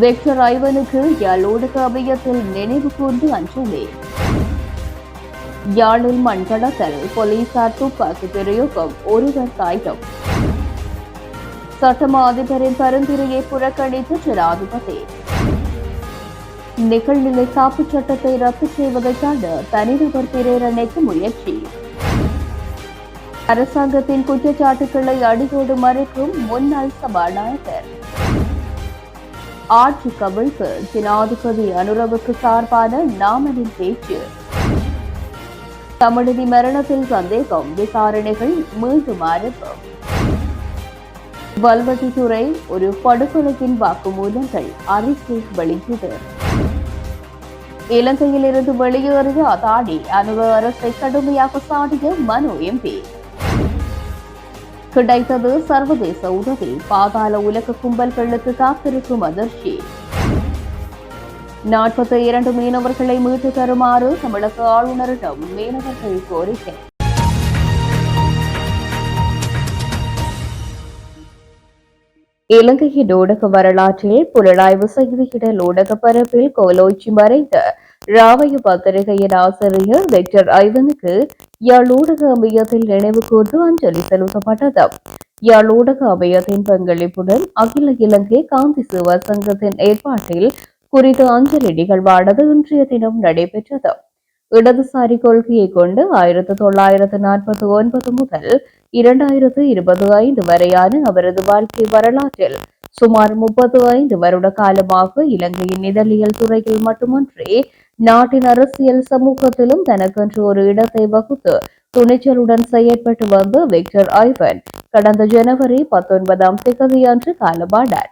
Vector ஐவனுக்கு யாழ் ஊடக அபயத்தில் நினைவு கூர்ந்து அஞ்சலி. யாழில் மண் கடத்தல் போலீசார் துப்பாக்கி பிரயோகம் ஒருவர் காயம். சட்டமா அதிபரின் பரிந்துரையை புறக்கணித்து ஜனாதிபதி. நிகழ்நிலை காப்புச் சட்டத்தை ரத்து செய்வதற்கான தனிநபர் பிரேரணைக்கு முயற்சி. அரசாங்கத்தின் குற்றச்சாட்டுகளை அடியோடு மறைக்கும் முன்னாள் சபாநாயகர். ஆட்சி கவிழ்ப்பு. ஜனாதிபதி அனுரவுக்கு சார்பான நாமனின் பேச்சு. தமிழதி மரணத்தில் சந்தேகம். விசாரணைகள் மீண்டும் ஆரம்பம். வல்வட்டித்துறை ஒரு படுகொலையின் வாக்குமூலங்கள் அறிக்கை வெளியீடு இலங்கையிலிருந்து வெளியேறிய அதானி அனுபவ அரசை கடுமையாக சாடிய மனு எம்பி. கிடைத்தது சர்வதேச உதவி. பாதாள உலக கும்பல்களுக்கு காத்திருக்கும் அதிர்ச்சி. நாற்பத்தி இரண்டு மீனவர்களை மீட்டு தருமாறு தமிழக ஆளுநரிடம் மீனவர்கள் கோரிக்கை. இலங்கையின் ஊடக வரலாற்றில் புலனாய்வு செய்தியிடல் ஊடக பரப்பில் கோலோச்சி மறைந்த ராவய பத்திரிகையின் ஆசிரியர் விக்டர் ஐவனுக்கு யாழ் ஊடக அமையத்தில் நினைவு கூர்ந்து அஞ்சலி செலுத்தப்பட்டது. யாழ் ஊடக அமையத்தின் பங்களிப்புடன் அகில இலங்கை காந்தி சிவ சங்கத்தின் ஏற்பாட்டில் குறித்த அஞ்சலி நிகழ்வானது இன்றைய தினம் நடைபெற்றது. இடதுசாரி கொள்கையை கொண்டு ஆயிரத்தி தொள்ளாயிரத்து நாற்பத்தி ஒன்பது முதல் இரண்டாயிரத்து இருபது ஐந்து வரையான அவரது வாழ்க்கை வரலாற்றில் சுமார் முப்பது ஐந்து வருட காலமாக இலங்கையின் இதழியல் துறையில் மட்டுமன்றி நாட்டின் அரசியல் சமூகத்திலும் தனக்கென்று ஒரு இடத்தை வகுத்து துணிச்சலுடன் செயற்பட்டு வந்த விக்டர் ஐவன் கடந்த ஜனவரி பத்தொன்பதாம் திகதியன்று காலமானார்.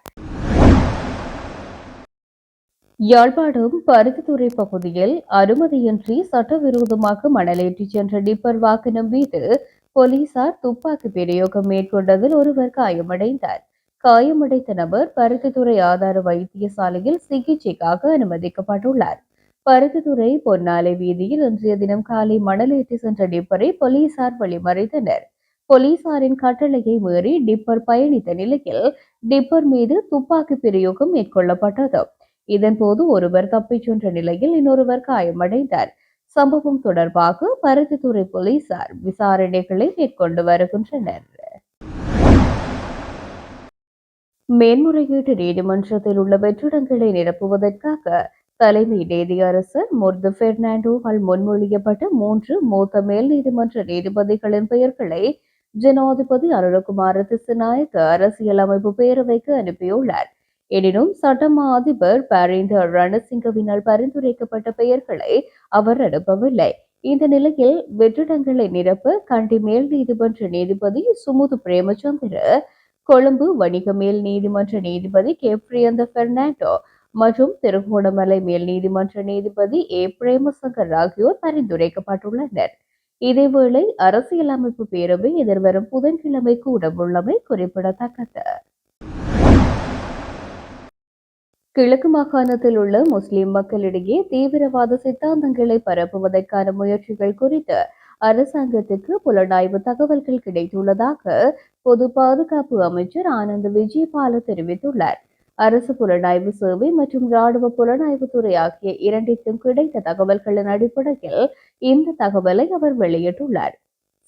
யாழ்ப்பாணம் பருத்தித்துறை பகுதியில் அனுமதியின்றி சட்டவிரோதமாக மணலேற்றிச் சென்ற டிப்பர் வாகனம் மீது போலீசார் துப்பாக்கி பிரயோகம் மேற்கொண்டதில் ஒருவர் காயமடைந்தார். காயமடைந்த நபர் பருத்தித்துறை ஆதார வைத்தியசாலையில் சிகிச்சைக்காக அனுமதிக்கப்பட்டுள்ளார். பருத்தித்துறை பொன்னாலை வீதியில் இன்றைய தினம் காலை மணல் ஏற்றி சென்ற டிப்பரை போலீசார் வழிமறைத்தனர். போலீசாரின் கட்டளையை மீறி டிப்பர் பயணித்த நிலையில் டிப்பர் மீது துப்பாக்கி பிரயோகம் மேற்கொள்ளப்பட்டது. இதன்போது ஒருவர் தப்பிச் சென்ற நிலையில் இன்னொருவர் காயமடைந்தார். சம்பவம் தொடர்பாக பருத்தித்துறை போலீசார் விசாரணைகளை மேற்கொண்டு வருகின்றனர். மேன்முறையீட்டு நீதிமன்றத்தில் உள்ள வெற்றிடங்களை நிரப்புவதற்காக தலைமை நீதியரசர் முர்து பெர்னாண்டோவால் முன்மொழியப்பட்ட மூன்று மூத்த மேல் நீதிமன்ற நீதிபதிகளின் பெயர்களை ஜனாதிபதி அருணகுமார திசுநாயக்க அரசியலமைப்பு பேரவைக்கு அனுப்பியுள்ளார். எனினும் சட்டமா அதிபர் பரிந்த ரணசிங்கவினால் பரிந்துரைக்கப்பட்ட பெயர்களை அவர் அனுப்பவில்லை. இந்த நிலையில் வெற்றிடங்களை நிரப்ப கண்டி மேல் நீதிமன்ற நீதிபதி சுமுது பிரேமச்சந்திர கொழும்பு வணிக மேல் நீதிமன்ற நீதிபதி கே பிரியந்த பெர்னாண்டோ மற்றும் திருகோணமலை மேல் நீதிமன்ற நீதிபதி ஏ. பிரேமசங்கர் ஆகியோர் பரிந்துரைக்கப்பட்டுள்ளனர். இதேவேளை அரசியலமைப்பு பேரவை எதிர்வரும் புதன்கிழமை கூடவுள்ளமை குறிப்பிடத்தக்கது. கிழக்கு மாகாணத்தில் உள்ள முஸ்லிம் மக்களிடையே தீவிரவாத சித்தாந்தங்களை பரப்புவதற்கான முயற்சிகள் குறித்து அரசாங்கத்துக்கு புலனாய்வு தகவல்கள் கிடைத்துள்ளதாக பொது பாதுகாப்பு அமைச்சர் ஆனந்த் விஜயபால தெரிவித்துள்ளார். அரசு புலனாய்வு சேவை மற்றும் ராணுவ புலனாய்வுத்துறை ஆகிய இரண்டிற்கும் கிடைத்த தகவல்களின் அடிப்படையில் இந்த தகவலை அவர் வெளியிட்டுள்ளார்.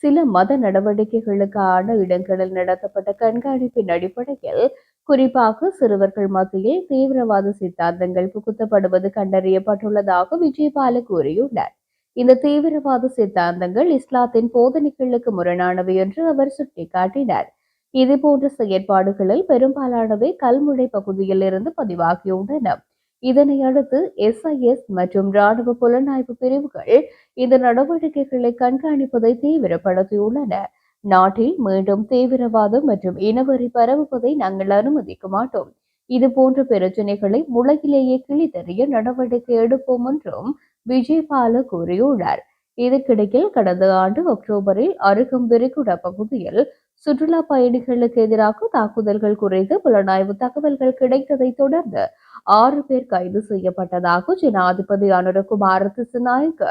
சில மத நடவடிக்கைகளுக்கான இடங்களில் நடத்தப்பட்ட கண்காணிப்பின் அடிப்படையில் குறிப்பாக சிறுவர்கள் மத்தியில் தீவிரவாத சித்தாந்தங்கள் புகுத்தப்படுவது கண்டறியப்பட்டுள்ளதாக விஜயபால கூறியுள்ளார். இந்த தீவிரவாத சித்தாந்தங்கள் இஸ்லாத்தின் போதனைகளுக்கு முரணானவை என்று அவர் சுட்டிக்காட்டினார். இதுபோன்ற செயற்பாடுகளில் பெரும்பாலானவை கல்முனை பகுதியில் இருந்து பதிவாகியுள்ளன. இதனை அடுத்து எஸ்ஐஎஸ் மற்றும் ராணுவ புலனாய்வு பிரிவுகள் இந்த நடவடிக்கைகளை கண்காணிப்பதை தீவிரப்படுத்தியுள்ளன. நாட்டில் மீண்டும் தீவிரவாதம் மற்றும் இனவரி பரவுவதை நாங்கள் அனுமதிக்க மாட்டோம். இது போன்ற பிரச்சனைகளை உலகிலேயே கிழித்தறிய நடவடிக்கை எடுப்போம் என்றும் விஜயபால கூறியுள்ளார். இதற்கிடையில் கடந்த ஆண்டு அக்டோபரில் அருகம் விரிகுடா பகுதியில் சுற்றுலா பயணிகளுக்கு எதிராக தாக்குதல்கள் குறித்து புலனாய்வு தகவல்கள் கிடைத்ததை தொடர்ந்து ஆறு பேர் கைது செய்யப்பட்டதாக ஜனாதிபதி அனுரகுமார் திசுநாயக்க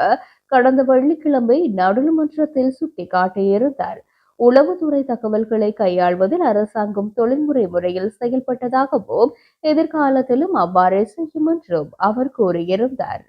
கடந்த வெள்ளிக்கிழமை நாடாளுமன்றத்தில் சுட்டிக்காட்டியிருந்தார். உளவுத்துறை தகவல்களை கையாள்வதில் அரசாங்கம் தொழில்முறை முறையில் செயல்பட்டதாகவும் எதிர்காலத்திலும் அவ்வாறே செய்யும் என்றும் அவர் கூறியிருந்தார்.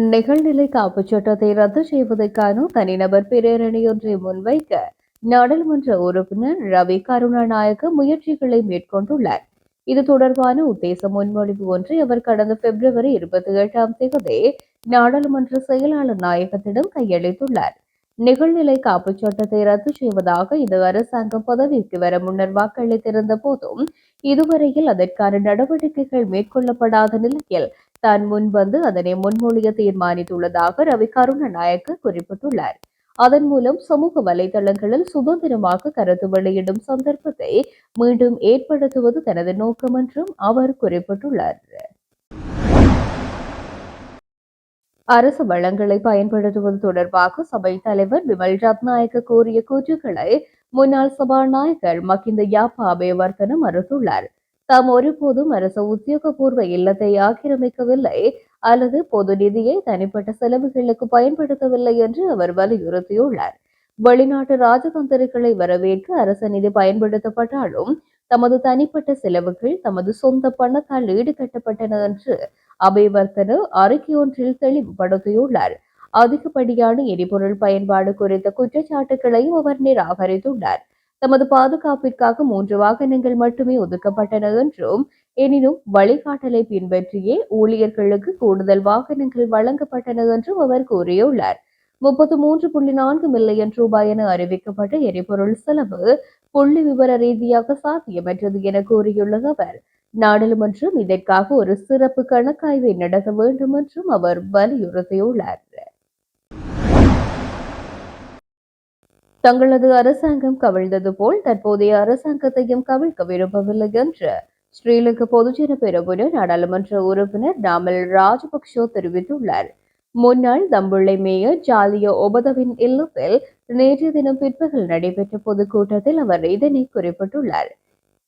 நிகழ்நிலை காப்புச் சட்டத்தை ரத்து செய்வதற்கான தனிநபர் பிரேரணையொன்றை முன்வைக்க நாடாளுமன்ற உறுப்பினர் ரவி கருணாநாயக்க முயற்சிகளை மேற்கொண்டுள்ளார். இது தொடர்பான உத்தேச முன்மொழிவு ஒன்றை அவர் கடந்த பிப்ரவரி இருபத்தி ஏழாம் தேதி நாடாளுமன்ற செயலாளர் நாயகத்திடம் கையளித்துள்ளார். நிகழ்நிலை காப்புச் சட்டத்தை ரத்து செய்வதாக இந்த அரசாங்கம் பதவிக்கு வர முன்னர் வாக்களித்திருந்த போதும் இதுவரையில் அதற்கான நடவடிக்கைகள் மேற்கொள்ளப்படாத நிலையில் தான் முன்வந்து அதனை முன்மொழிய தீர்மானித்துள்ளதாக ரவி கருணநாயக்க குறிப்பிட்டுள்ளார். அதன் மூலம் சமூக வலைதளங்களில் சுதந்திரமாக கருத்து வெளியிடும் சந்தர்ப்பத்தை மீண்டும் ஏற்படுத்துவது தனது நோக்கம் என்றும் அவர் குறிப்பிட்டுள்ளார். அரசு வளங்களை பயன்படுத்துவது தொடர்பாக சபை தலைவர் விமல் ரத்நாயக்க கூறிய கூற்றுக்களை முன்னாள் சபாநாயகர் மகிந்த யாப்பா அபேவர்த்தன மறுத்துள்ளார் தாம் ஒருபோதும் அரசு உத்தியோகபூர்வ இல்லத்தை ஆக்கிரமிக்கவில்லை அல்லது பொது நிதியை தனிப்பட்ட செலவுகளுக்கு பயன்படுத்தவில்லை என்று அவர் வலியுறுத்தியுள்ளார். வெளிநாட்டு ராஜதந்திரிகளை வரவேற்க அரச நிதி பயன்படுத்தப்பட்டாலும் தமது தனிப்பட்ட செலவுகள் தமது சொந்த பணத்தால் ஈடுகட்டப்பட்டன என்று அபேவர்த்தன அறிக்கையொன்றில் தெளிவுபடுத்தியுள்ளார். அதிகப்படியான எரிபொருள் பயன்பாடு குறித்த குற்றச்சாட்டுகளையும் அவர் நிராகரித்துள்ளார். தமது பாதுகாப்பிற்காக மூன்று வாகனங்கள் மட்டுமே ஒதுக்கப்பட்டன என்றும் எனினும் வழிகாட்டலை பின்பற்றியே ஊழியர்களுக்கு கூடுதல் வாகனங்கள் வழங்கப்பட்டன என்றும் அவர் கூறியுள்ளார். முப்பத்து மூன்று புள்ளி நான்கு மில்லியன் ரூபாய் என அறிவிக்கப்பட்ட எரிபொருள் செலவு புள்ளி விவர ரீதியாக சாத்தியமற்றது என கூறியுள்ள அவர். நாடாளுமன்றம் இதற்காக ஒரு சிறப்பு கணக்காய்வை நடத்த வேண்டும் என்றும் அவர் வலியுறுத்தியுள்ளார். தங்களது அரசாங்கம் கவிழ்ந்தது போல் தற்போதைய அரசாங்கத்தையும் கவிழ்க்க விரும்பவில்லை என்று ஸ்ரீலங்கா பொதுஜன பெரமுன நாடாளுமன்ற உறுப்பினர் நாமல் ராஜபக்சோ தெரிவித்துள்ளார். முன்னாள் தம்புள்ளை மேயர் ஜாலிய ஒபதவின் இல்லத்தில் நேற்றைய தினம் பிற்பகல் நடைபெற்ற பொதுக்கூட்டத்தில் அவர் இதனை குறிப்பிட்டுள்ளார்.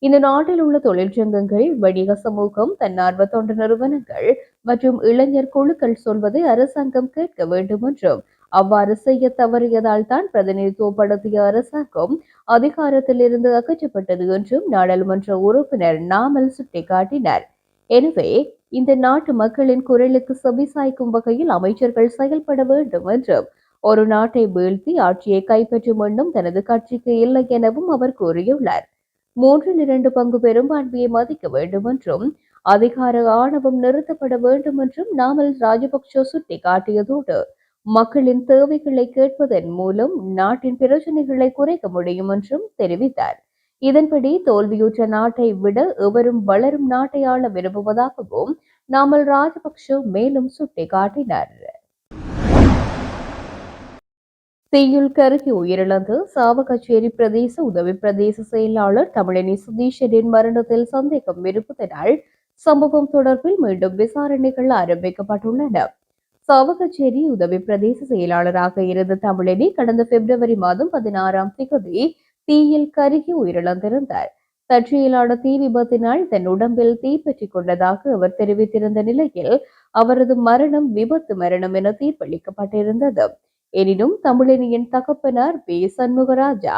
இந்த நாட்டில் உள்ள தொழிற்சங்கங்கள் வணிக சமூகம் தன்னார்வ தொண்டு நிறுவனங்கள் மற்றும் இளைஞர் குழுக்கள் சொல்வதை அரசாங்கம் கேட்க வேண்டும் என்றும் அவ்வாறு செய்ய தவறியதால் தான் பிரதிநிதித்துவப்படுத்திய அரசாங்கம் அதிகாரத்தில் இருந்து அகற்றப்பட்டது என்றும் நாடாளுமன்ற உறுப்பினர் நாமல் சுட்டிக்காட்டினார். எனவே இந்த நாட்டு மக்களின் குரலுக்கு செவிசாய்க்கும் வகையில் அமைச்சர்கள் செயல்பட வேண்டும் என்றும் ஒரு நாட்டை வீழ்த்தி ஆட்சியை கைப்பற்றும் எண்ணம் தனது கட்சிக்கு இல்லை எனவும் அவர் கூறியுள்ளார். மூன்றில் இரண்டு பங்கு பெரும்பான்மையை மதிக்க வேண்டும் என்றும் அதிகார ஆணவம் நிறுத்தப்பட வேண்டும் என்றும் நாமல் ராஜபக்சோ சுட்டிக்காட்டியதோடு மக்களின் தேவைகளை கேட்பதன் மூலம் நாட்டின் பிரச்சனைகளை குறைக்க முடியும் என்றும் தெரிவித்தார். இதன்படி தோல்வியுற்ற நாட்டை விட எவரும் வளரும் நாட்டை ஆள விரும்புவதாகவும் நாமல் ராஜபக்ஷ மேலும் சுட்டிக்காட்டினார். தீயில் கருகி உயிரிழந்து சாவகச்சேரி பிரதேச உதவி பிரதேச செயலாளர் தமிழினி சுதீஷனின் மரணத்தில் சந்தேகம் இருப்பதனால் சம்பவம் தொடர்பில் மீண்டும் விசாரணைகள் ஆரம்பிக்கப்பட்டுள்ளன. சாவகச்சேரி உதவி பிரதேச செயலாளராக இருந்த தமிழினி கடந்த பிப்ரவரி மாதம் பதினாறாம் திகதி தீயில் கருகி உயிரிழந்திருந்தார். தற்செயலான தீ விபத்தினால் தன் உடம்பில் தீ கொண்டதாக அவர் தெரிவித்திருந்த நிலையில் அவரது மரணம் விபத்து மரணம் என தீர்ப்பளிக்கப்பட்டிருந்தது. எனினும் தமிழினியின் தகப்பனார் பி. சண்முகராஜா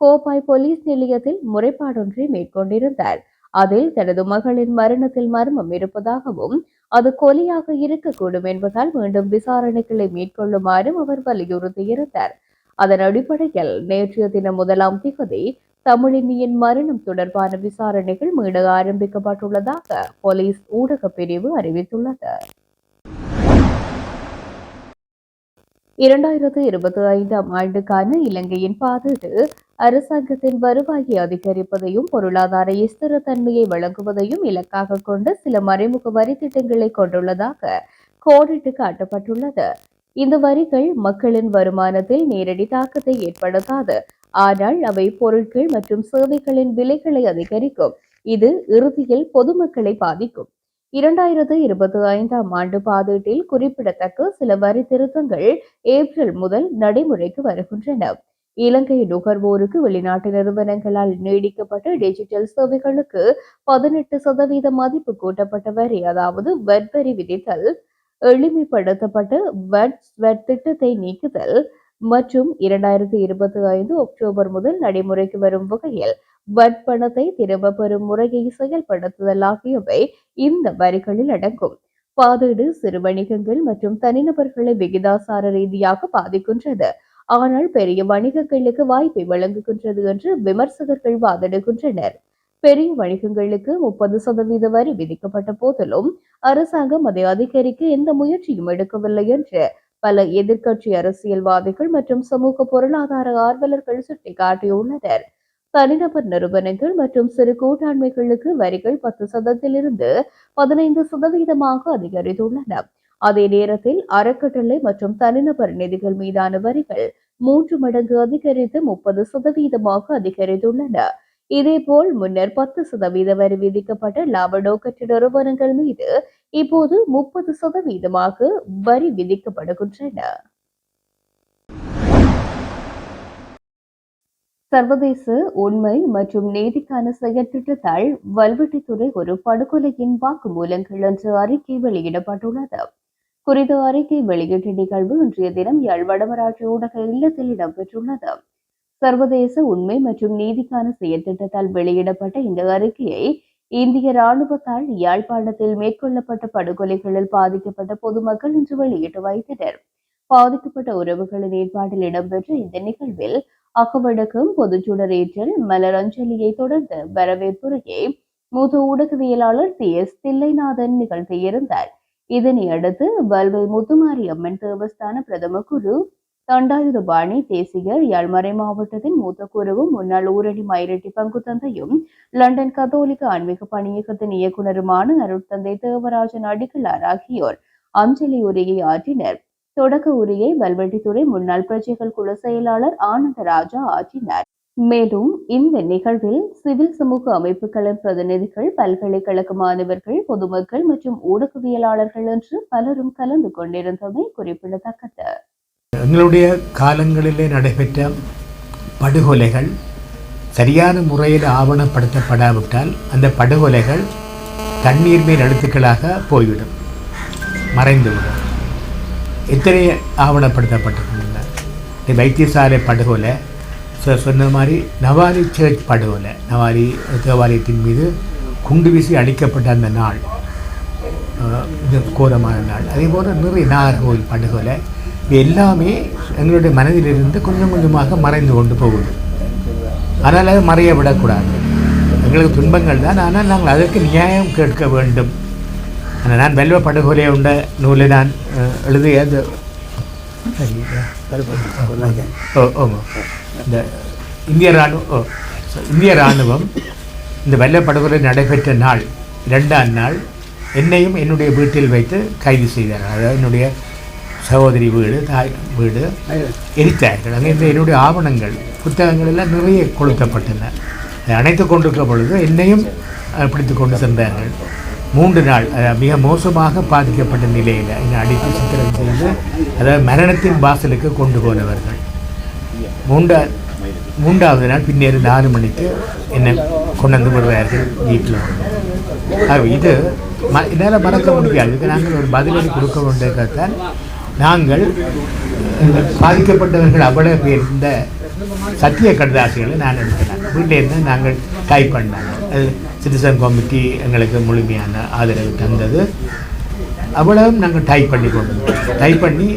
கோப்பாய் போலீஸ் நிலையத்தில் முறைப்பாடொன்றை மேற்கொண்டிருந்தார். அதில் தனது மகளின் மரணத்தில் மர்மம் இருப்பதாகவும் அது கொலையாக இருக்கக்கூடும் என்பதால் மீண்டும் விசாரணைகளை மேற்கொள்ளுமாறும் அவர் வலியுறுத்தியிருந்தார். அதன் அடிப்படையில் நேற்றைய தினம் முதலாம் திகதி தமிழினியின் மரணம் தொடர்பான விசாரணைகள் மீண்டும் ஆரம்பிக்கப்பட்டுள்ளதாக போலீஸ் ஊடக பிரிவு அறிவித்துள்ளது. இரண்டாயிரத்து இருபத்தி ஐந்தாம் ஆண்டுக்கான இலங்கையின் பாதீடு அரசாங்கத்தின் வருவாயை அதிகரிப்பதையும் பொருளாதார ஸ்திரத்தன்மையை வழங்குவதையும் இலக்காக கொண்டு சில மறைமுக வரி திட்டங்களை கொண்டுள்ளதாக கோடிட்டு காட்டப்பட்டுள்ளது. இந்த வரிகள் மக்களின் வருமானத்தில் நேரடி தாக்கத்தை ஏற்படுத்தாது. ஆனால் அவை பொருட்கள் மற்றும் சேவைகளின் விலைகளை அதிகரிக்கும். இது இறுதியில் பொதுமக்களை பாதிக்கும். இரண்டாயிரத்து இருபத்தி ஐந்தாம் ஆண்டு பாதீட்டில் குறிப்பிடத்தக்க சில வரி திருத்தங்கள் ஏப்ரல் முதல் நடைமுறைக்கு வருகின்றன. இலங்கை நுகர்வோருக்கு வெளிநாட்டு நிறுவனங்களால் நீடிக்கப்பட்ட டிஜிட்டல் சேவைகளுக்கு பதினெட்டு சதவீத மதிப்பு கூட்டப்பட்ட வரி அதாவது வெட் வரி விதித்தல் எளிமைப்படுத்தப்பட்ட வெட் வெட் திட்டத்தை நீக்குதல் மற்றும் இரண்டாயிரத்தி இருபத்தி ஐந்து அக்டோபர் முதல் நடைமுறைக்கு வரும் வகையில் வட் பணத்தை திரும்ப பெறும் முறையை செயல்படுத்துதல் ஆகியவை இந்த வரிகளில் அடங்கும். பாதீடு சிறு வணிகங்கள் மற்றும் தனிநபர்களை விகிதாசார ரீதியாக பாதிக்கின்றது. ஆனால் பெரிய வணிகங்களுக்கு வாய்ப்பை வழங்குகின்றது என்று விமர்சகர்கள் வாதிடுகின்றனர். பெரிய வணிகங்களுக்கு முப்பது சதவீத வரி விதிக்கப்பட்ட போதிலும் அரசாங்கம் அதை அதிகரிக்க எந்த முயற்சியும் எடுக்கவில்லை என்று பல எதிர்க்கட்சி அரசியல்வாதிகள் மற்றும் சமூக பொருளாதார ஆர்வலர்கள் சுட்டிக்காட்டியுள்ளனர். தனிநபர் நிறுவனங்கள் மற்றும் சிறு கூட்டாண்மைகளுக்கு வரிகள் பத்து சதத்திலிருந்து பதினைந்து சதவீதமாக அதிகரித்துள்ளன. அதே நேரத்தில் அறக்கட்டளை மற்றும் தனிநபர் நிதிகள் மீதான வரிகள் மூன்று மடங்கு அதிகரித்து முப்பது சதவீதமாக அதிகரித்துள்ளன. இதேபோல் முன்னர் பத்து சதவீத வரி விதிக்கப்பட்ட லாப நோக்கற்ற நிறுவனங்கள் மீது இப்போது முப்பது சதவீதமாக வரி விதிக்கப்படுகின்றன. சர்வதேச உண்மை மற்றும் நீதிக்கான செயற்திட்டத்தால் வல்வெட்டித்துறை ஒரு படுகொலையின் வாக்குமூலங்கள் என்று அறிக்கை வெளியிடப்பட்டுள்ளது. குறித்த அறிக்கை வெளியீட்டு நிகழ்வு இன்றைய தினம் யாழ் வடமராட்சி ஊடக இல்லத்தில் இடம்பெற்றுள்ளது. சர்வதேச உண்மை மற்றும் நீதிக்கான செயற்திட்டத்தால் வெளியிடப்பட்ட இந்த அறிக்கையை இந்திய ராணுவத்தால் யாழ்ப்பாணத்தில் மேற்கொள்ளப்பட்ட படுகொலைகளில் பாதிக்கப்பட்ட பொதுமக்கள் இன்று வெளியிட்டு வைத்தனர். பாதிக்கப்பட்ட உறவுகளின் ஏற்பாட்டில் இடம்பெற்ற இந்த நிகழ்வில் அகவடக்கம் பொதுச்சுடரேற்றல் ஏற்றல் மலரஞ்சலியை தொடர்ந்து வரவேற்புரையை மூத்த ஊடகவியலாளர் டி எஸ் தில்லைநாதன் நிகழ்த்தியிருந்தார். இதனை அடுத்து வல்வை முத்துமாரி அம்மன் தேவஸ்தான பிரதம குரு தண்டாயுதபாணி தேசிகர் யாழ்மறை மாவட்டத்தின் மூத்த குருவும் முன்னாள் ஊரணி மயிரட்டி பங்கு தந்தையும் லண்டன் கத்தோலிக்க ஆன்மீக பணியகத்தின் இயக்குநருமான அருட்தந்தை தேவராஜன் அடிகளார் ஆகியோர் அஞ்சலி உரையை ஆற்றினர். தொடக்க உரையை வல்வெட்டித்துறை முன்னாள் பிரஜைகள் குல செயலாளர் ஆனந்தராஜா ஆற்றினார். மேலும் இந்த நிகழ்வில் சிவில் சமூக அமைப்புகளின் பிரதிநிதிகள் பல்கலைக்கழக மாணவர்கள் பொதுமக்கள் மற்றும் ஊடகவியலாளர்கள் என்று பலரும் கலந்து கொண்டிருந்தமை குறிப்பிடத்தக்கது. எங்களுடைய காலங்களிலே நடைபெற்ற படுகொலைகள் சரியான முறையில் ஆவணப்படுத்தப்படாவிட்டால் அந்த படுகொலைகள் தண்ணீர் மேல் எழுத்துக்களாக போய்விடும் மறைந்துவிடும். எத்தனை ஆவணப்படுத்தப்பட்டிருக்கின்றன. வைத்தியசாலை படுகொலை சார் சொன்ன மாதிரி நவாலி சர்ச் படுகொலை. நவாரி தேவாலயத்தின் மீது குண்டு வீசி அழிக்கப்பட்ட அந்த நாள். இது கோரமான நாள். அதே போல் நிறைய நாகர்கோவில் படுகொலை. இது எல்லாமே எங்களுடைய மனதிலிருந்து கொஞ்சம் கொஞ்சமாக மறைந்து கொண்டு போகுது. ஆனால் அது மறைய விடக்கூடாது எங்களுக்கு துன்பங்கள் தான். ஆனால் நாங்கள் அதற்கு நியாயம் கேட்க வேண்டும். ஆனால் நான் வெல்வ படுகொலை உண்ட நூலை நான் எழுதிய அது சரி, ஓ ஓ. இந்த இந்திய இராணுவம் இந்திய இராணுவம் இந்த வெள்ள நடைபெற்ற நாள் ரெண்டாம் நாள் என்னையும் என்னுடைய வீட்டில் வைத்து கைது செய்தார்கள். அதாவது என்னுடைய சகோதரி வீடு தாய் வீடு எரித்தார்கள். அங்கே இந்த என்னுடைய ஆவணங்கள் புத்தகங்கள் எல்லாம் நிறைய கொளுத்தப்பட்டன. அணைத்து கொண்டிருக்கிற பொழுது என்னையும் பிடித்து கொண்டு சென்றார்கள். மூன்று நாள் மிக மோசமாக பாதிக்கப்பட்ட நிலையில் என்னை அடித்து சித்திரம் செய்து அதாவது மரணத்தின் வாசலுக்கு கொண்டு போனவர்கள். மூன்றா மூன்றாவது நாள் பின்னேறு நாலு மணிக்கு என்னை கொண்டு வந்து விடுவார்கள் வீட்டில். ஆகவே இது ம என்னால் மறக்க முடியாது. இதுக்கு நாங்கள் ஒரு பதிலடி கொடுக்க வேண்டியதான் நாங்கள் பாதிக்கப்பட்டவர்கள் அவ்வளவு பேர் இந்த சத்திய கடிதாசிகளை நான் எடுத்தேன். வீட்டிலேருந்து நாங்கள் டைப் பண்ணாங்க அது சிட்டிசன் கமிட்டி எங்களுக்கு முழுமையான ஆதரவு தந்தது. அவ்வளவும் நாங்கள் டைப் பண்ணி கொண்டு டைப் பண்ணி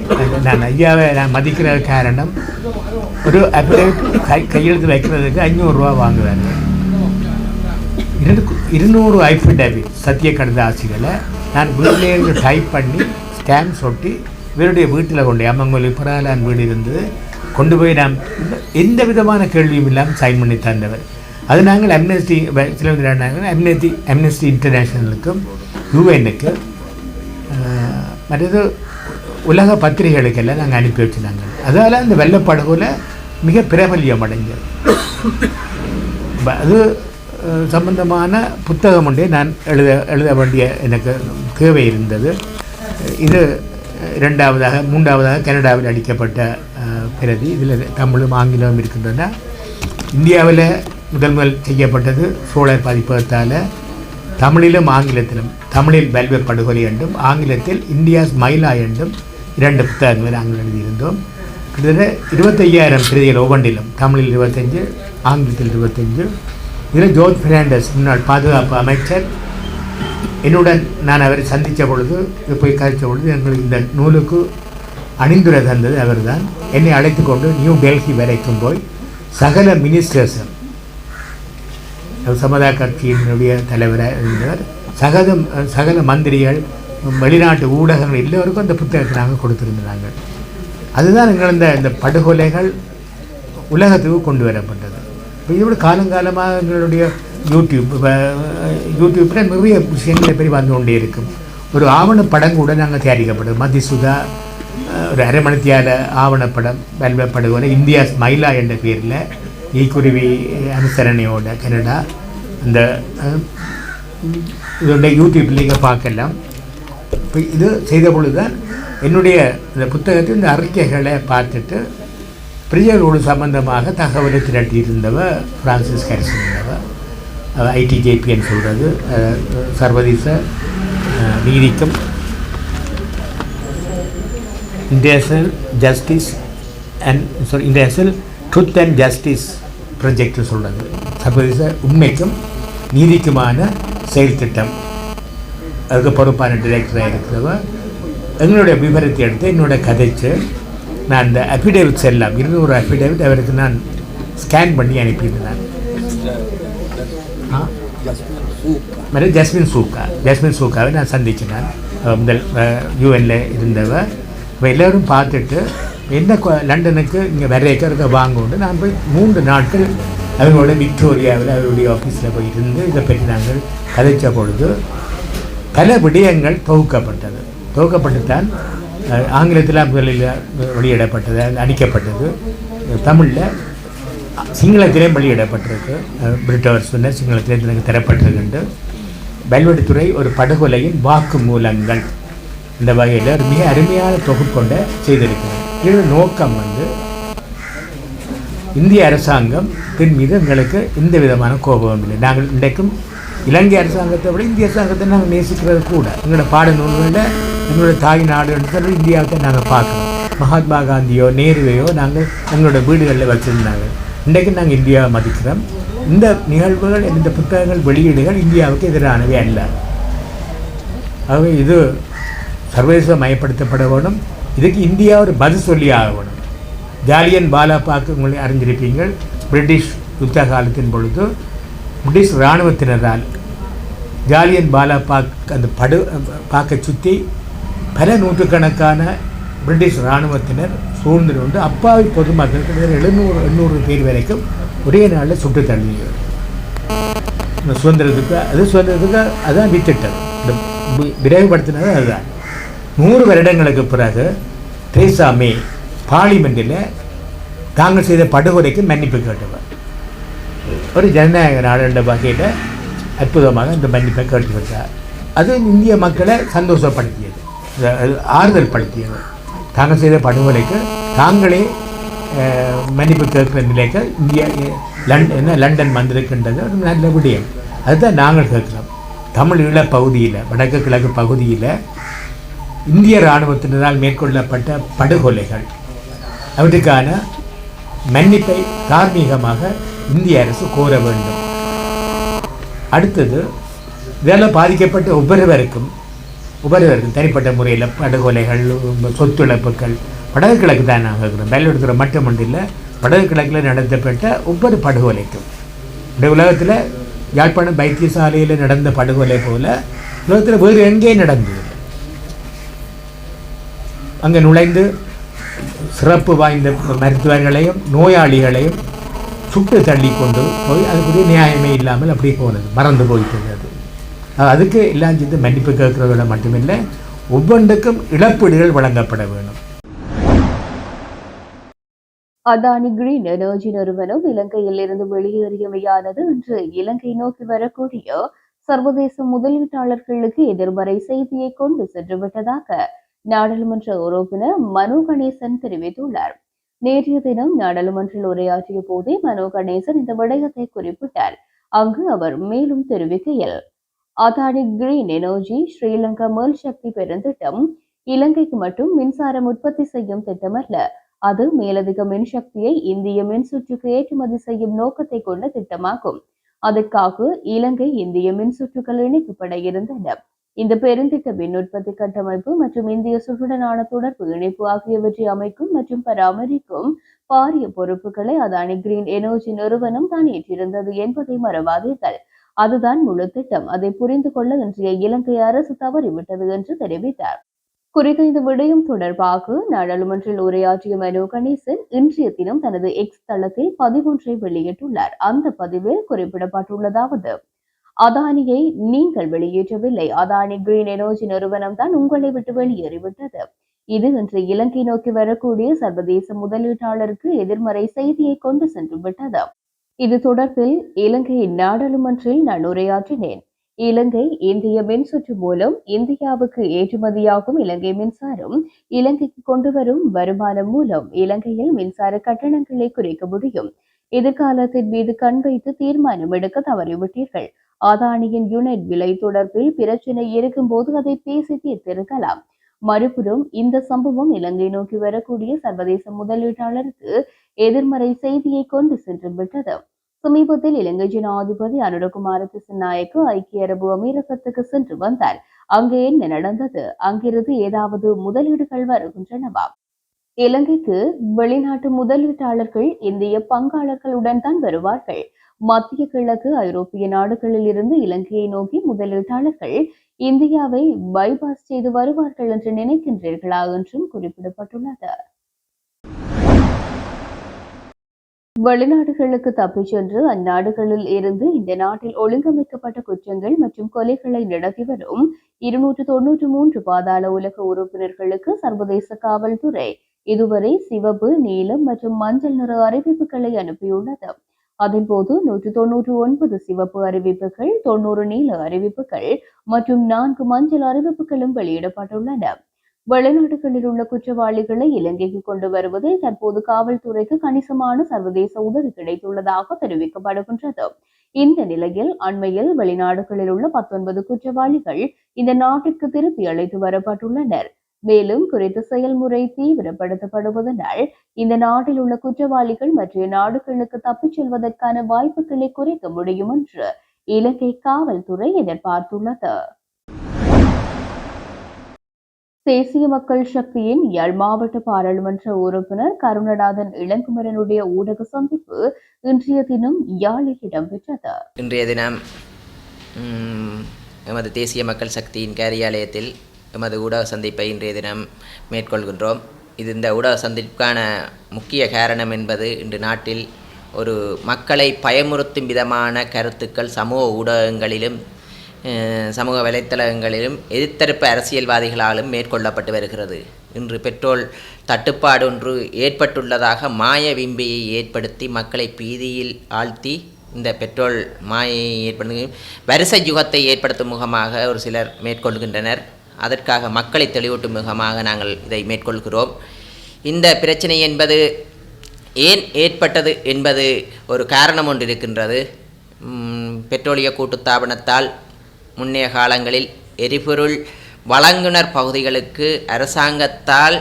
நான் ஐயாவை நான் மதிக்கிற காரணம் ஒரு அப்டேட் கை கையெழுத்து வைக்கிறதுக்கு ஐநூறுரூவா வாங்குவாங்க இரண்டு இருநூறு ஐஃபிடேவிட் சத்திய கடிதாசிகளை நான் வீட்டிலே இருந்து டைப் பண்ணி ஸ்டாம்ப் ஒட்டி இவருடைய வீட்டில் கொண்டு அம்மங்கோலி புறாலான் வீடு இருந்தது. கொண்டு போய் நாம் எந்த விதமான கேள்வியும் இல்லாமல் சைன் பண்ணி தந்தவர். அது நாங்கள் அம்னஸ்டி சில அம்னஸ்டி அம்னஸ்டி இன்டர்நேஷனலுக்கும் யூஎனுக்கு மற்றது உலக பத்திரிகைகளுக்கெல்லாம் நாங்கள் அனுப்பி வச்சுருந்தாங்க. அதால் அந்த வெள்ளப்படுகொலை மிக பிரபல்யம் அடைஞ்சது அது சம்பந்தமான புத்தகம் ஒன்றே நான் எழுத எழுத வேண்டிய எனக்கு தேவை இருந்தது. இது இரண்டாவதாக மூன்றாவதாக கனடாவில் அளிக்கப்பட்ட பிரதி. இதில் தமிழும் ஆங்கிலமும் இருக்கின்றன. இந்தியாவில் முதல் முதல் செய்யப்பட்டது சோழர் பதிப்பகத்தால் தமிழிலும் ஆங்கிலத்திலும். தமிழில் பல்வே படுகொலை என்றும் ஆங்கிலத்தில் இந்தியாஸ் மயிலா என்றும் இரண்டு புத்தகங்களை நாங்கள் எழுதியிருந்தோம். கிட்டத்தட்ட இருபத்தையாயிரம் பிரதிகள் ஒவ்வொன்றிலும் தமிழில் இருபத்தஞ்சு ஆங்கிலத்தில் இருபத்தஞ்சு இதில் ஜோர்ஜ் பெர்னாண்டஸ் முன்னாள் பாதுகாப்பு அமைச்சர் என்னுடன் நான் அவரை சந்தித்த பொழுது போய் கழித்த பொழுது எங்களுக்கு இந்த நூலுக்கு அணிந்துரை தந்தது அவர் தான் என்னை அழைத்து கொண்டு நியூ டெல்லி வரைக்கும் போய் சகல மினிஸ்டர்ஸும் சமதா கட்சியினுடைய தலைவராக இருந்தவர் சகல சகல மந்திரிகள் வெளிநாட்டு ஊடகங்கள் எல்லோருக்கும் அந்த புத்தகத்தை நாங்கள் கொடுத்துருந்தாங்க அதுதான் எங்கள் இந்த இந்த படுகொலைகள் உலகத்துக்கு கொண்டு வரப்பட்டது. இப்போ இதோட காலங்காலமாக எங்களுடைய யூடியூப் இப்போ யூடியூப்பில் நிறைய விஷயங்களை பற்றி வந்து கொண்டே இருக்கும். ஒரு ஆவணப்படம் கூட நாங்கள் தயாரிக்கப்பட்டது. மதிசுதா ஒரு அரைமணத்தியால ஆவணப்படம் வெல்வப்படுகிற இந்தியா ஸ்மைலா என்ற பேரில் ஈக்குருவி அனுசரணையோட கனடா அந்த அஹ், இதோட யூடியூப்பில் நீங்கள் பார்க்கலாம். இப்போ இது செய்த பொழுது தான் என்னுடைய இந்த புத்தகத்தில் இந்த அறிக்கைகளை பார்த்துட்டு பிரியர்களோடு சம்பந்தமாக தகவலை திரட்டியிருந்தவ பிரான்சிஸ் கரிசன் இருந்தவ ஐடிஜேபின்னு சொல்கிறது சர்வதேச நீதிக்கும் international justice and sorry international truth and justice project சொல்கிறது சர்வதேச உண்மைக்கும் நீதிக்குமான செயல் திட்டம் அதுக்கு பொறுப்பான டிரெக்டராக இருக்கிறவ எங்களுடைய விவரத்தை எடுத்து என்னோட கதைச்சு நான் இந்த அஃபிடேவிட்ஸ் எல்லாம் இருநூறு அஃபிடேவிட் அவருக்கு நான் ஸ்கேன் பண்ணி அனுப்பியிருந்தேன் மாதிரி ஜஸ்மின் சூக்கா ஜஸ்மின் சூக்காவை நான் சந்திச்சினேன் முதல் யூஎனில் இருந்தவ இப்போ எல்லோரும் பார்த்துட்டு என்ன லண்டனுக்கு இங்கே வரைக்க இருக்க வாங்கோண்டு நான் போய் மூன்று நாட்கள் அவங்களோட விக்டோரியாவில் அவருடைய ஆஃபீஸில் போய் இருந்து இதை பற்றி நாங்கள் கதைச்ச பொழுது பல விடயங்கள் தொகுக்கப்பட்டது. தொகுக்கப்பட்டுத்தான் ஆங்கிலத்தில் முதலில் வெளியிடப்பட்டது அடிக்கப்பட்டது தமிழில் சிங்களத்திலே வெளியிடப்பட்டிருக்கு. பிரிட்டவர் சொன்ன சிங்களத்திலே எனக்கு தரப்பட்டிருக்கு வெல்வெடித்துறை ஒரு படுகொலையின் வாக்கு மூலங்கள் இந்த வகையில் ஒரு மிக அருமையான தொகுப்பொண்ட செய்திருக்கிறது. இதோட நோக்கம் வந்து இந்திய அரசாங்கம் தின் மீது எங்களுக்கு எந்த விதமான கோபமும் இல்லை. நாங்கள் இன்றைக்கும் இலங்கை அரசாங்கத்தை விட இந்திய அரசாங்கத்தை நாங்கள் நேசிக்கிறது கூட. எங்களோட பாடநூல்களில் எங்களோட தாய் நாடு சொல்லி இந்தியாவை நாங்கள் பார்க்குறோம். மகாத்மா காந்தியோ நேருவையோ நாங்கள் எங்களோட வீடுகளில் வச்சுருந்தாங்க இன்றைக்கு நாங்கள் இந்தியாவை மதிக்கிறோம். இந்த நிகழ்வுகள் இந்த புத்தகங்கள் வெளியீடுகள் இந்தியாவுக்கு எதிரானவை அல்ல. ஆகவே இது சர்வதேச மயப்படுத்தப்பட வேணும் இதுக்கு இந்தியா ஒரு பதில் சொல்லி ஆகணும். ஜாலியன் பாலாபாக்கு உங்களை அறிஞ்சிருப்பீங்கள் பிரிட்டிஷ் யுத்த காலத்தின் பொழுது பிரிட்டிஷ் இராணுவத்தினரால் ஜாலியன் பாலாபாக் அந்த படு பாக்கை சுற்றி பல நூற்றுக்கணக்கான பிரிட்டிஷ் இராணுவத்தினர் சூழ்ந்து கொண்டு அப்பாவி பொதுமக்கள் கிட்டத்தட்ட எழுநூறு எண்ணூறு பேர் வரைக்கும் ஒரே நாளில் சுட்டு தள்ளியது இந்த சுதந்திரத்துக்கு அது சுதந்திரத்துக்கு அதான் வித்திட்டது. இந்த விரைவுபடுத்தினது அதுதான். நூறு வருடங்களுக்கு பிறகு தெரேசா மே பார்லிமெண்ட்டில் தாங்கள் செய்த படுகொலைக்கு மன்னிப்பு கேட்டவர் ஒரு ஜனநாயக நாடுன்ற வகையில் அற்புதமாக இந்த மன்னிப்பை கேட்டு வந்தார் அது இந்திய மக்களை சந்தோஷப்படுத்தியது ஆறுதல் படுத்தியது தாங்கள் செய்த படுகொலைக்கு தாங்களே மன்னிப்பு கேட்கிற நிலைக்கு இந்தியா லண்டன் என்ன லண்டன் வந்திருக்கின்றது ஒரு நல்ல விடயம் அதுதான் நாங்கள் கேட்குறோம் தமிழ் ஈழ பகுதியில் வடக்கு கிழக்கு பகுதியில் இந்திய இராணுவத்தினரால் மேற்கொள்ளப்பட்ட படுகொலைகள் அவற்றுக்கான மன்னிப்பை தார்மீகமாக இந்திய அரசு கோர வேண்டும். அடுத்தது இதெல்லாம் பாதிக்கப்பட்ட ஒவ்வொருவருக்கும் ஒவ்வொருவருக்கும் தனிப்பட்ட முறையில் படுகொலைகள் சொத்துழப்புகள் வடக்கு கிழக்கு தான் நாங்கள் இருக்கிறோம். மட்டும் இல்லை வடக்கு கிழக்கில் நடத்தப்பட்ட ஒவ்வொரு படுகொலைக்கும். இந்த உலகத்தில் யாழ்ப்பாணம் வைத்தியசாலையில் நடந்த படுகொலை போல் உலகத்தில் வேறு எங்கே நடந்தது? அங்கே நுழைந்து சிறப்பு வாய்ந்த மருத்துவர்களையும் நோயாளிகளையும் சுட்டு தள்ளி கொண்டு போய் அதுக்குரிய நியாயமே இல்லாமல் அப்படியே போனது. மறந்து போயிட்டது அது. அதுக்கு எல்லாம் சேர்ந்து மன்னிப்பு கேட்கறதோட மட்டுமில்லை ஒவ்வொன்றுக்கும் இழப்பீடுகள் வழங்கப்பட வேண்டும். அதானி கிரீன் எனர்ஜி நிறுவனம் இலங்கையில் இருந்து வெளியேறியமையானது இன்று இலங்கை நோக்கி வரக்கூடிய சர்வதேச முதலீட்டாளர்களுக்கு எதிர்மறை செய்தியை கொண்டு சென்றுவிட்டதாக நாடாளுமன்ற உறுப்பினர் மனோ கணேசன் தெரிவித்துள்ளார். நேற்றைய தினம் நாடாளுமன்றில் உரையாற்றிய போதே மனோ கணேசன் இந்த விடயத்தை குறிப்பிட்டார். அங்கு அவர் மேலும் தெரிவிக்கையில் அதானி கிரீன் எனர்ஜி ஸ்ரீலங்கா மேல் சக்தி பெருந்திட்டம் இலங்கைக்கு மட்டும் மின்சாரம் உற்பத்தி செய்யும் திட்டமல்ல. அது மேலதிக மின்சக்தியை இந்திய மின்சுற்றுக்கு ஏற்றுமதி செய்யும் நோக்கத்தை கொண்ட திட்டமாகும். அதற்காக இலங்கை இந்திய மின்சுற்றுகள் இணைக்கப்பட இருந்தன. இந்த பெருந்திட்ட மின் உற்பத்தி கட்டமைப்பு மற்றும் இந்திய சுற்றுடனான தொடர்பு இணைப்பு ஆகியவற்றை அமைக்கும் மற்றும் பராமரிக்கும் பாரிய பொறுப்புகளை அதானி கிரீன் எனர்ஜி நிறுவனம் தான் ஏற்றிருந்தது என்பதை மறவாதீர்கள். அதுதான் முழு திட்டம். அதை புரிந்து கொள்ள இன்றைய இலங்கை அரசு தவறிவிட்டது என்று தெரிவித்தார். குறித்த இந்த விடயம் தொடர்பாக நாடாளுமன்றில் உரையாற்றிய மனோ கணேசன் இன்றைய தினம் தனது எக்ஸ் தளத்தில் பதிவொன்றை வெளியிட்டுள்ளார். அந்த பதிவில் குறிப்பிடப்பட்டுள்ளதாவது அதானியை நீங்கள் வெளியேற்றவில்லை. அதானி கிரீன் எனர்ஜி நிறுவனம் தான் உங்களை விட்டு வெளியேறிவிட்டது. இது இன்று இலங்கை நோக்கி வரக்கூடிய சர்வதேச முதலீட்டாளருக்கு எதிர்மறை செய்தியை கொண்டு சென்று விட்டது. இது தொடர்பில் இலங்கை நாடாளுமன்றில் நான் உரையாற்றினேன். இலங்கை இந்திய மின்சுற்று மூலம் இந்தியாவுக்கு ஏற்றுமதியாகும் இலங்கை மின்சாரம் இலங்கைக்கு கொண்டு வரும் வருமானம் மூலம் இலங்கையில் மின்சார கட்டணங்களை குறைக்க முடியும். எதிர்காலத்தின் மீது கண் வைத்து தீர்மானம் எடுக்க தவறிவிட்டீர்கள். அதானியின் யூனிட் விலை தொடர்பில் பிரச்சனை இருக்கும்போது அதை பேசி தீர்த்திருக்கலாம். மறுபுறம் இந்த சம்பவம் இலங்கை நோக்கி வரக்கூடிய சர்வதேச முதலீட்டாளருக்கு எதிர்மறை செய்தியை கொண்டு சென்று விட்டது. சமீபத்தில் இலங்கை ஜனாதிபதி அனுரகுமார திசநாயக்கு ஐக்கிய அரபு அமீரகத்துக்கு சென்று வந்தார். அங்கே என்ன நடந்தது? அங்கிருந்து ஏதாவது முதலீடுகள் வருகின்றனவா? இலங்கைக்கு வெளிநாட்டு முதலீட்டாளர்கள் இந்திய பங்காளர்களுடன் தான் வருவார்கள். மத்திய கிழக்கு ஐரோப்பிய நாடுகளில் இருந்து இலங்கையை நோக்கி முதலீட்டாளர்கள் இந்தியாவை பைபாஸ் செய்து வருவார்கள் என்று நினைக்கின்றீர்களா என்றும் குறிப்பிடப்பட்டுள்ளது. வெளிநாடுகளுக்கு தப்பிச் சென்று அந்நாடுகளில் இருந்து இந்த நாட்டில் ஒழுங்கமைக்கப்பட்ட குற்றங்கள் மற்றும் கொலைகளை நடத்தி வரும் இருநூற்று தொன்னூற்று மூன்று பாதாள உலக உறுப்பினர்களுக்கு சர்வதேச காவல்துறை இதுவரை சிவப்பு நீலம் மற்றும் மஞ்சள் நிற அறிவிப்புகளை அனுப்பியுள்ளது. அதன்போது நூற்று தொன்னூற்று ஒன்பது சிவப்பு அறிவிப்புகள் தொண்ணூறு நீல அறிவிப்புகள் மற்றும் நான்கு மஞ்சள் அறிவிப்புகளும் வெளியிடப்பட்டுள்ளன. வெளிநாடுகளில் உள்ள குற்றவாளிகளை இலங்கைக்கு கொண்டு வருவதில் தற்போது காவல்துறைக்கு கணிசமான சர்வதேச உதவி கிடைத்துள்ளதாக தெரிவிக்கப்படுகின்றது. இந்த நிலையில் அண்மையில் வெளிநாடுகளில் உள்ள பத்தொன்பது குற்றவாளிகள் இந்த நாட்டிற்கு திருப்பி அழைத்து வரப்பட்டுள்ளனர். மேலும் குறித்த செயல்முறை தீவிரப்படுத்தப்படுவதனால் இந்த நாட்டில் உள்ள குற்றவாளிகள் மற்ற நாடுகளுக்கு தப்பிச் செல்வதற்கான வாய்ப்புகளை குறைக்க முடியும் என்று இலங்கை காவல்துறை எதிர்பார்த்துள்ளது. தேசிய மக்கள் சக்தியின் யாழ் மாவட்ட பாராளுமன்ற உறுப்பினர் கருணநாதன் இளங்குமரனுடைய ஊடக சந்திப்பு இன்றைய தினம் யாழில் இடம்பெற்றது. இன்றைய தினம் எமது தேசிய மக்கள் சக்தியின் காரியாலயத்தில் எமது ஊடக சந்திப்பை இன்றைய தினம் மேற்கொள்கின்றோம். இது இந்த ஊடக சந்திப்புக்கான முக்கிய காரணம் என்பது இன்று நாட்டில் ஒரு மக்களை பயமுறுத்தும் விதமான கருத்துக்கள் சமூக ஊடகங்களிலும் சமூக வலைத்தளங்களிலும் எதிர்த்தரப்பு அரசியல்வாதிகளாலும் மேற்கொள்ளப்பட்டு வருகிறது. இன்று பெட்ரோல் தட்டுப்பாடு ஒன்று ஏற்பட்டுள்ளதாக மாய விம்பியை ஏற்படுத்தி மக்களை பீதியில் ஆழ்த்தி இந்த பெட்ரோல் மாயை ஏற்படுத்தி வரிசை யுகத்தை ஏற்படுத்தும் முகமாக ஒரு சிலர் மேற்கொள்கின்றனர். அதற்காக மக்களை தெளிவூட்டும் முகமாக நாங்கள் இதை மேற்கொள்கிறோம். இந்த பிரச்சனை என்பது ஏன் ஏற்பட்டது என்பது ஒரு காரணம் ஒன்று இருக்கின்றது. பெட்ரோலிய கூட்டுத்தாபனத்தால் முன்னைய காலங்களில் எரிபொருள் வழங்குனர் பகுதிகளுக்கு அரசாங்கத்தால்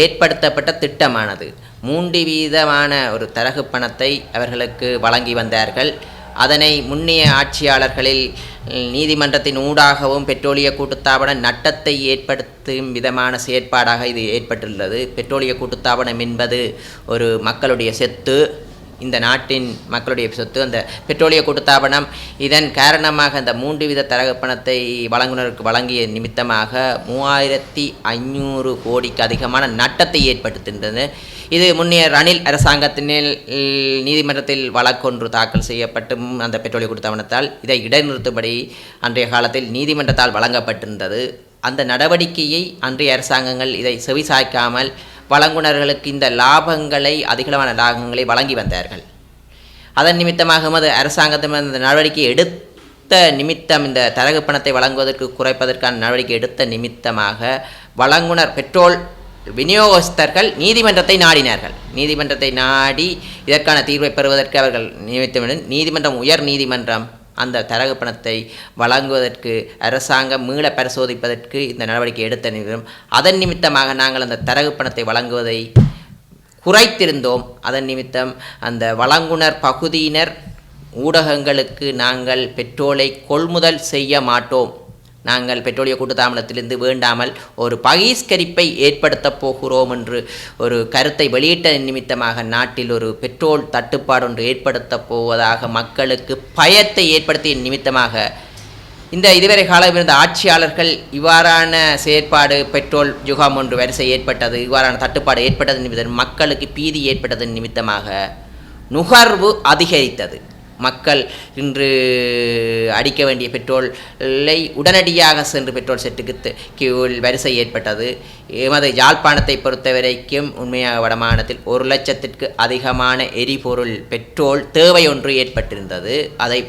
ஏற்படுத்தப்பட்ட திட்டமானது. மூன்று வீதமான ஒரு தரகு பணத்தை அவர்களுக்கு வழங்கி வந்தார்கள். அதனை முன்னைய ஆட்சியாளர்களில் நீதிமன்றத்தின் ஊடாகவும் பெட்ரோலிய கூட்டுத்தாபனம் நட்டத்தை ஏற்படுத்தும் விதமான செயற்பாடாக இது ஏற்பட்டுள்ளது. பெட்ரோலிய கூட்டுத்தாபனம் என்பது ஒரு மக்களுடைய சொத்து. இந்த நாட்டின் மக்களுடைய சொத்து. அந்த பெட்ரோலிய கூட்டுத்தாபனம் இதன் காரணமாக அந்த மூன்று வித தரகப்பணத்தை வழங்குனருக்கு வழங்கிய நிமித்தமாக மூவாயிரத்தி ஐநூறு கோடிக்கு அதிகமான நட்டத்தை ஏற்படுத்துகின்றது. இது முன்னைய ரணில் அரசாங்கத்தினில் நீதிமன்றத்தில் வழக்கொன்று தாக்கல் செய்யப்பட்டும் அந்த பெட்ரோலிய கொடுத்தவனத்தால். இதை இடைநிறுத்தும்படி அன்றைய காலத்தில் நீதிமன்றத்தால் வழங்கப்பட்டிருந்தது. அந்த நடவடிக்கையை அன்றைய அரசாங்கங்கள் இதை செவிசாய்க்காமல் வழங்குனர்களுக்கு இந்த லாபங்களை அதிகளவான லாபங்களை வழங்கி வந்தார்கள். அதன் நிமித்தமாக எமது அரசாங்கத்தின் இந்த நடவடிக்கை எடுத்த நிமித்தம் இந்த தரகு பணத்தை வழங்குவதற்கு குறைப்பதற்கான நடவடிக்கை எடுத்த நிமித்தமாக வழங்குனர் பெட்ரோல் விநியோகஸ்தர்கள் நீதிமன்றத்தை நாடினார்கள். நீதிமன்றத்தை நாடி இதற்கான தீர்வை பெறுவதற்கு அவர்கள் நியமித்தவுடன் நீதிமன்றம் உயர் நீதிமன்றம் அந்த தரகு பணத்தை வழங்குவதற்கு அரசாங்கம் மீள பரிசோதிப்பதற்கு இந்த நடவடிக்கை எடுத்த நிமிடம் அதன் நிமித்தமாக நாங்கள் அந்த தரகு பணத்தை வழங்குவதை குறைத்திருந்தோம். அதன் நிமித்தம் அந்த வழங்குனர் பகுதியினர் ஊடகங்களுக்கு நாங்கள் பெட்ரோலை கொள்முதல் செய்ய மாட்டோம். நாங்கள் பெட்ரோலிய கூட்டுத்தாமலத்திலிருந்து வேண்டாமல் ஒரு பகிஷ்கரிப்பை ஏற்படுத்தப் போகிறோம் என்று ஒரு கருத்தை வெளியிட்ட நிமித்தமாக நாட்டில் ஒரு பெட்ரோல் தட்டுப்பாடு ஒன்று ஏற்படுத்தப் போவதாக மக்களுக்கு பயத்தை ஏற்படுத்திய நிமித்தமாக இந்த இதுவரை காலம் இருந்த ஆட்சியாளர்கள் இவ்வாறான செயற்பாடு பெட்ரோல் யுகம் ஒன்று வரிசை ஏற்பட்டது இவ்வாறான தட்டுப்பாடு ஏற்பட்டது நிமித்தம் மக்களுக்கு பீதி ஏற்பட்டதன் நிமித்தமாக நுகர்வு அதிகரித்தது. மக்கள் இன்று அடிக்க வேண்டிய பெட்ரோலை உடனடியாக சென்று பெட்ரோல் செட்டுக்கு கியூவில் வரிசை ஏற்பட்டது. எமது யாழ்ப்பாணத்தை பொறுத்தவரைக்கும் உண்மையாக வடமாநிலத்தில் ஒரு லட்சத்திற்கு அதிகமான எரிபொருள் பெட்ரோல் தேவை ஒன்று ஏற்பட்டிருந்தது. அதை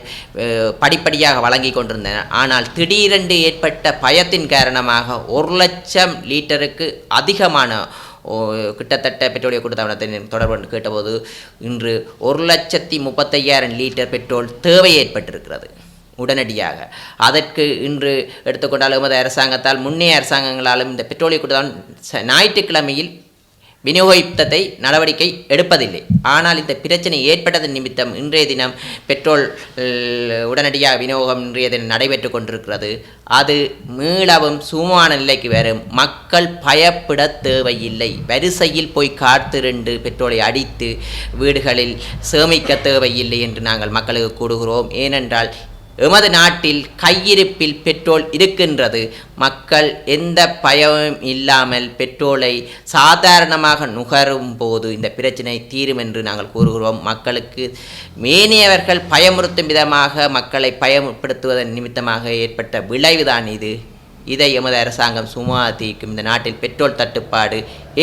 படிப்படியாக வழங்கி கொண்டிருந்தனர் ஆனால் திடீரென்று ஏற்பட்ட பயத்தின் காரணமாக ஒரு லட்சம் லிட்டருக்கு அதிகமான கிட்டத்தட்ட பெட்ரோலிய கூட்டத்தாபனத்தை தொடர்பு கேட்டபோது இன்று ஒரு லட்சத்தி முப்பத்தையாயிரம் லிட்டர் பெட்ரோல் தேவை ஏற்பட்டிருக்கிறது. உடனடியாக. அதற்கு இன்று எடுத்துக்கொண்டால் எமது அரசாங்கத்தால் முன்னே அரசாங்கங்களாலும் இந்த பெட்ரோலிய கூட்டத்தாபனம் ஞாயிற்றுக்கிழமையில் விநியோகித்ததை நடவடிக்கை எடுப்பதில்லை. ஆனால் இந்த பிரச்சனை ஏற்பட்டதன் நிமித்தம் இன்றைய தினம் பெட்ரோல் உடனடியாக விநியோகம் இன்றைய தினம் நடைபெற்று கொண்டிருக்கிறது. அது மீளவும் சுமமான நிலைக்கு வரும். மக்கள் பயப்பட தேவையில்லை. வரிசையில் போய் காத்திருந்து பெட்ரோலை அடித்து வீடுகளில் சேமிக்க தேவையில்லை என்று நாங்கள் மக்களுக்கு கூடுகிறோம் ஏனென்றால் எமது நாட்டில் கையிருப்பில் பெட்ரோல் இருக்கின்றது. மக்கள் எந்த பயமும் இல்லாமல் பெட்ரோலை சாதாரணமாக நுகரும் போது இந்த பிரச்சனை தீரும் என்று நாங்கள் கூறுகிறோம். மக்களுக்கு மேனியவர்கள் பயமுறுத்தும் விதமாக மக்களை பயமுறுத்துவதன் நிமித்தமாக ஏற்பட்ட விளைவுதான் இது. இதை எமது அரசாங்கம் சுமாதிக்கும் இந்த நாட்டில் பெட்ரோல் தட்டுப்பாடு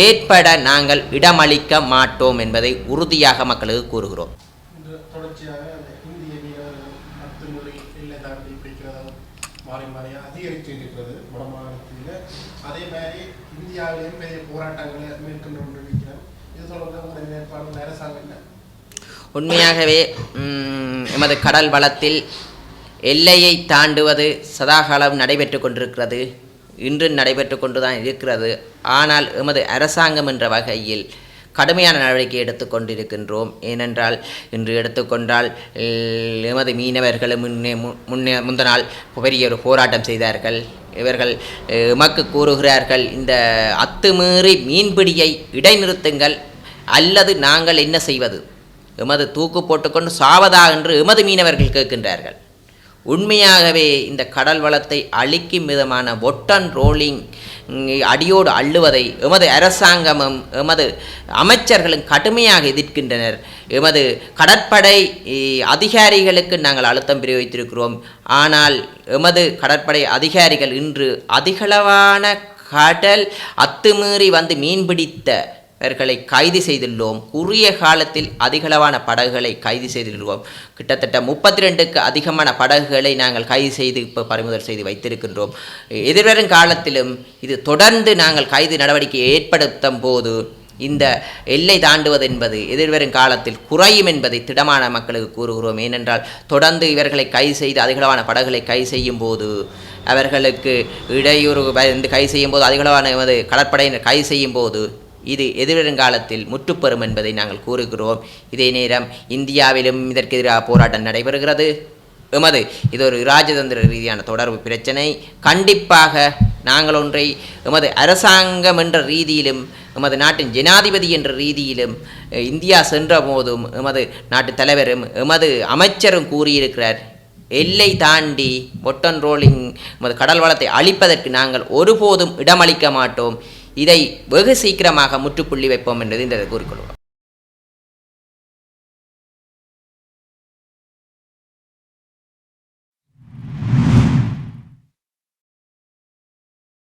ஏற்பட நாங்கள் இடமளிக்க மாட்டோம் என்பதை உறுதியாக மக்களுக்கு கூறுகிறோம் இன்று தொடர்ச்சியாக அந்த இந்திய வீரர்கள் அத்துமுறை எல்லை தாண்டி பிடிக்கிறத மாறி மாறி அதிகரித்து இருக்கிறது வடமாநிலத்தில் அதே மாதிரி இந்தியாவிலேயும் பெரிய போராட்டங்களை மேற்கொண்டு கொண்டிருக்கிறோம் இது தொடர்பாக உங்களுடைய நிலைப்பாடு அரசாங்கம் என்ன? உண்மையாகவே எமது கடல் வளத்தில் எல்லையை தாண்டுவது சதாகாலம் நடைபெற்று கொண்டிருக்கிறது. இன்று நடைபெற்று கொண்டுதான் இருக்கிறது. ஆனால் எமது அரசாங்கம் என்ற வகையில் கடுமையான நடவடிக்கை எடுத்துக்கொண்டிருக்கின்றோம் ஏனென்றால் இன்று எடுத்துக்கொண்டால் எமது மீனவர்களும் முன்னே மு- முன்னே முந்த நாள் பெரிய ஒரு போராட்டம் செய்தார்கள். இவர்கள் உமக்கு கூறுகிறார்கள் இந்த அத்துமீறி மீன்பிடியை இடைநிறுத்துங்கள் அல்லது நாங்கள் என்ன செய்வது? எமது தூக்கு போட்டுக்கொண்டு சாவதா என்று எமது மீனவர்கள் கேட்கின்றார்கள். உண்மையாகவே இந்த கடல் வளத்தை அழிக்கும் விதமான ஒட்டன் ரோலிங் அடியோடு அள்ளுவதை எமது அரசாங்கமும் எமது அமைச்சர்களும் கடுமையாக எதிர்க்கின்றனர். எமது கடற்படை அதிகாரிகளுக்கு நாங்கள் அழுத்தம் பிரயோகித்திருக்கிறோம். ஆனால் எமது கடற்படை அதிகாரிகள் இன்று அதிகளவான கடல் அத்துமீறி வந்து மீன்பிடித்த இவர்களை கைது செய்துள்ளோம். உரிய காலத்தில் அதிகளவான படகுகளை கைது செய்துள்ளோம் கிட்டத்தட்ட முப்பத்தி ரெண்டுக்கு அதிகமான படகுகளை நாங்கள் கைது செய்து இப்போ பறிமுதல் செய்து வைத்திருக்கின்றோம். எதிர்வரும் காலத்திலும் இது தொடர்ந்து நாங்கள் கைது நடவடிக்கை ஏற்படுத்தும் போது இந்த எல்லை தாண்டுவது என்பது எதிர்வரும் காலத்தில் குறையும் என்பதை திடமான மக்களுக்கு கூறுகிறோம். ஏனென்றால் தொடர்ந்து இவர்களை கைது செய்து அதிகளவான படகுகளை கைது செய்யும் போது அவர்களுக்கு இடையூறு கைது செய்யும் போது அதிகளவான எமது கடற்படையினர் கைது செய்யும் போது இது எதிர்காலத்தில் முற்றுப்பெறும் என்பதை நாங்கள் கூறுகிறோம். இதே நேரம் இந்தியாவிலும் இதற்கு எதிராக போராட்டம் நடைபெறுகிறது. எமது இது ஒரு ராஜதந்திர ரீதியான தொடர்பு பிரச்சனை. கண்டிப்பாக நாங்கள் ஒன்றை எமது அரசாங்கம் என்ற ரீதியிலும் எமது நாட்டின் ஜனாதிபதி என்ற ரீதியிலும் இந்தியா சென்ற போதும் எமது நாட்டு தலைவரும் எமது அமைச்சரும் கூறியிருக்கிறார். எல்லை தாண்டி ஒட்டன் ரோலிங் எமது கடல் வளத்தை அழிப்பதற்கு நாங்கள் ஒருபோதும் இடமளிக்க மாட்டோம். இதை வெகு சீக்கிரமாக முற்றுப்புள்ளி வைப்போம் என்பது இந்த கூறிக்கொள்வோம்